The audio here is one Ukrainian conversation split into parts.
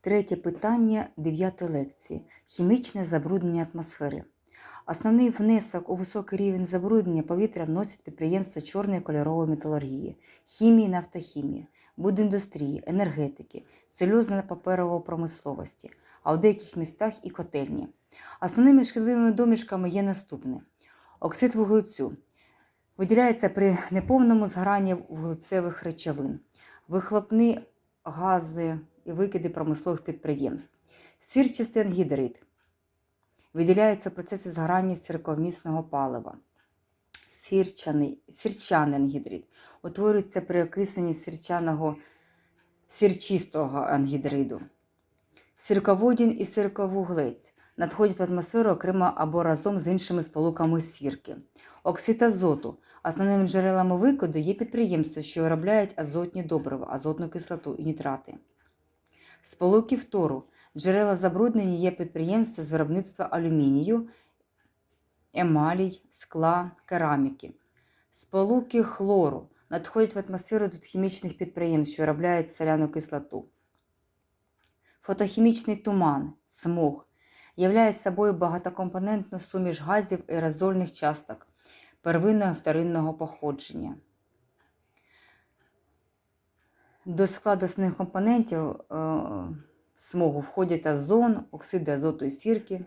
Третє питання 9 лекції. Хімічне забруднення атмосфери. Основний внесок у високий рівень забруднення повітря вносять підприємства чорної кольорової металургії, хімії, нафтохімії, будіндустрії, енергетики, цельозно-паперової промисловості, а у деяких містах і котельні. Основними шкідливими домішками є наступне: оксид вуглецю виділяється при неповному згоранні вуглецевих речовин, вихлопні гази і викиди промислових підприємств, сірчастий ангідрид виділяється у процесі згорання сірковмісного палива. Сірчаний, сірчаний ангідрид утворюється при окисленні сірчаного сірчистого ангідриду. Сірководін і сірковуглець надходять в атмосферу окремо або разом з іншими сполуками сірки. Оксид азоту. Основними джерелами викиду є підприємства, що виробляють азотні добрива, азотну кислоту і нітрати. Сполуки фтору. Джерела забруднення є підприємства з виробництва алюмінію, емалій, скла, кераміки. Сполуки хлору надходять в атмосферу від хімічних підприємств, що виробляють соляну кислоту. Фотохімічний туман, смог, являє собою багатокомпонентну суміш газів і аерозольних часток первинного і вторинного походження. До складу основних компонентів е, смогу входять озон, оксиди азоту і сірки.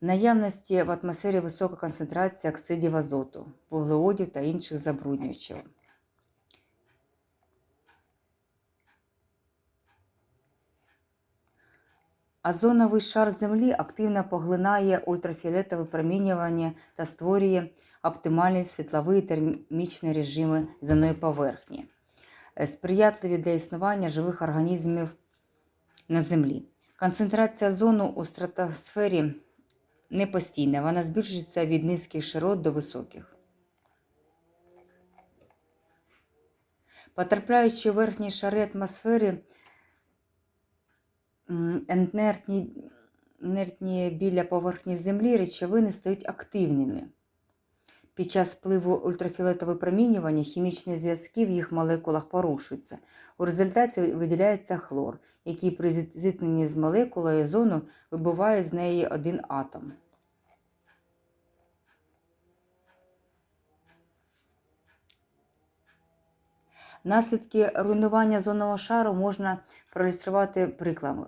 Наявності в атмосфері висока концентрація оксидів азоту, вуглеводів та інших забруднювачів. Озоновий шар Землі активно поглинає ультрафіолетове промінювання та створює оптимальні світлові і термічні режими земної поверхні, е, сприятливі для існування живих організмів на Землі. Концентрація озону у стратосфері не постійна, вона збільшується від низьких широт до високих. Потрапляючи у верхні шари атмосфери, інертні, біля поверхні Землі речовини стають активними. Під час впливу ультрафіолетового промінювання хімічні зв'язки в їх молекулах порушуються. У результаті виділяється хлор, який при зіткненні з молекулою озону вибиває з неї один атом. Наслідки руйнування зонового шару можна проілюструвати прикладами.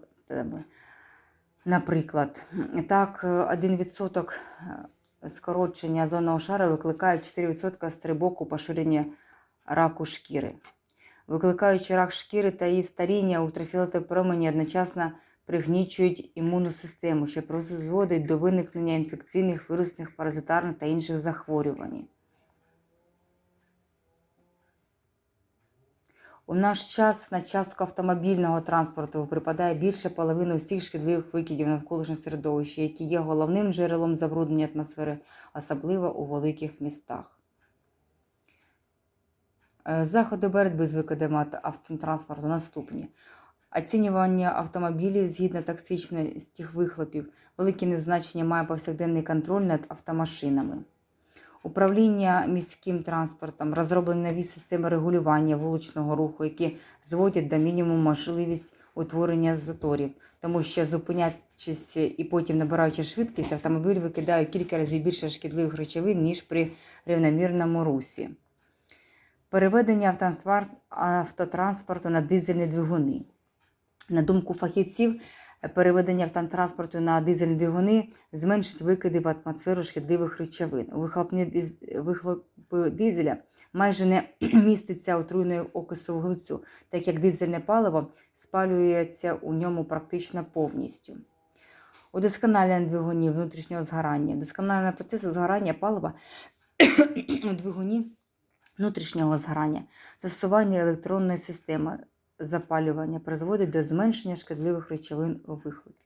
Наприклад, так, 1% скорочення зонного шару викликає 4% стрибок у поширення раку шкіри. Викликаючи рак шкіри та її старіння, ультрафіолетові промені одночасно пригнічують імунну систему, що призводить до виникнення інфекційних, вірусних, паразитарних та інших захворювань. У наш час на частку автомобільного транспорту припадає більше половини усіх шкідливих викидів навколишнього середовища, які є головним джерелом забруднення атмосфери, особливо у великих містах. Е, Заходи боротьби з викидами автотранспорту наступні. Оцінювання автомобілів згідно токсичності вихлопів, велике незначення має повсякденний контроль над автомашинами. Управління міським транспортом, розроблені нові системи регулювання вуличного руху, які зводять до мінімуму можливість утворення заторів, тому що зупинячись і потім набираючи швидкість, автомобіль викидає кілька разів більше шкідливих речовин, ніж при рівномірному русі. Переведення автотранспорту на дизельні двигуни. На думку фахівців, переведення автотранспорту на дизельні двигуни зменшить викиди в атмосферу шкідливих речовин. Вихлопні диз- вихлопи дизеля майже не міститься отруйної окису вуглецю, так як дизельне паливо спалюється у ньому практично повністю. Удосконалення двигунів внутрішнього згорання. Вдосконалення процесу згорання палива у двигуні внутрішнього згорання, застосування електронної системи запалювання призводить до зменшення шкідливих речовин у вихлопі.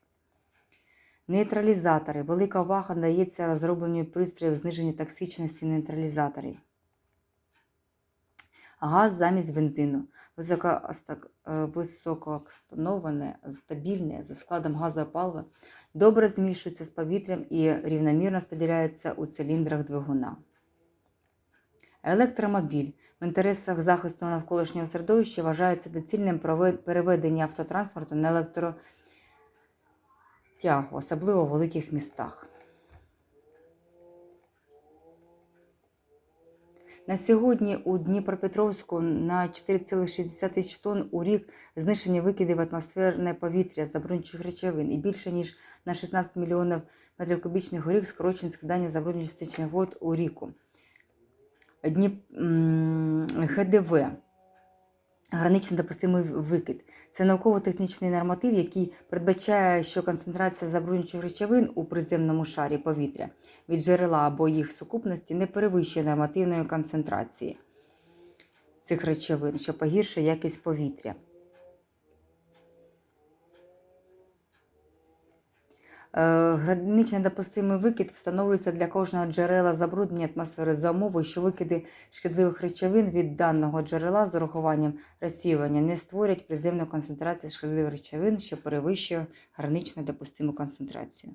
Нейтралізатори. Велика увага надається розробленню пристроїв зниження токсичності нейтралізаторів. Газ замість бензину. Е, стабільне за складом газового палива добре змішується з повітрям і рівномірно розподіляється у циліндрах двигуна. Електромобіль в інтересах захисту навколишнього середовища вважається доцільним переведення автотранспорту на електротягу, особливо в великих містах. На сьогодні у Дніпропетровську на 4,6 тисяч тонн у рік знищені викиди в атмосферне повітря забруднюючих речовин і більше ніж на 16 мільйонів метрів кубічних рік скорочені скидання забруднюючих стічних вод у ріку. Дніп... ГДВ гранично допустимий викид. Це науково-технічний норматив, який передбачає, що концентрація забруднюючих речовин у приземному шарі повітря від джерела або їх сукупності не перевищує нормативної концентрації цих речовин, що погіршує якість повітря. Е, Гранично допустимий викид встановлюється для кожного джерела забруднення атмосфери за умови, що викиди шкідливих речовин від даного джерела з урахуванням розсіювання не створять приземну концентрацію шкідливих речовин, що перевищує гранично допустиму концентрацію.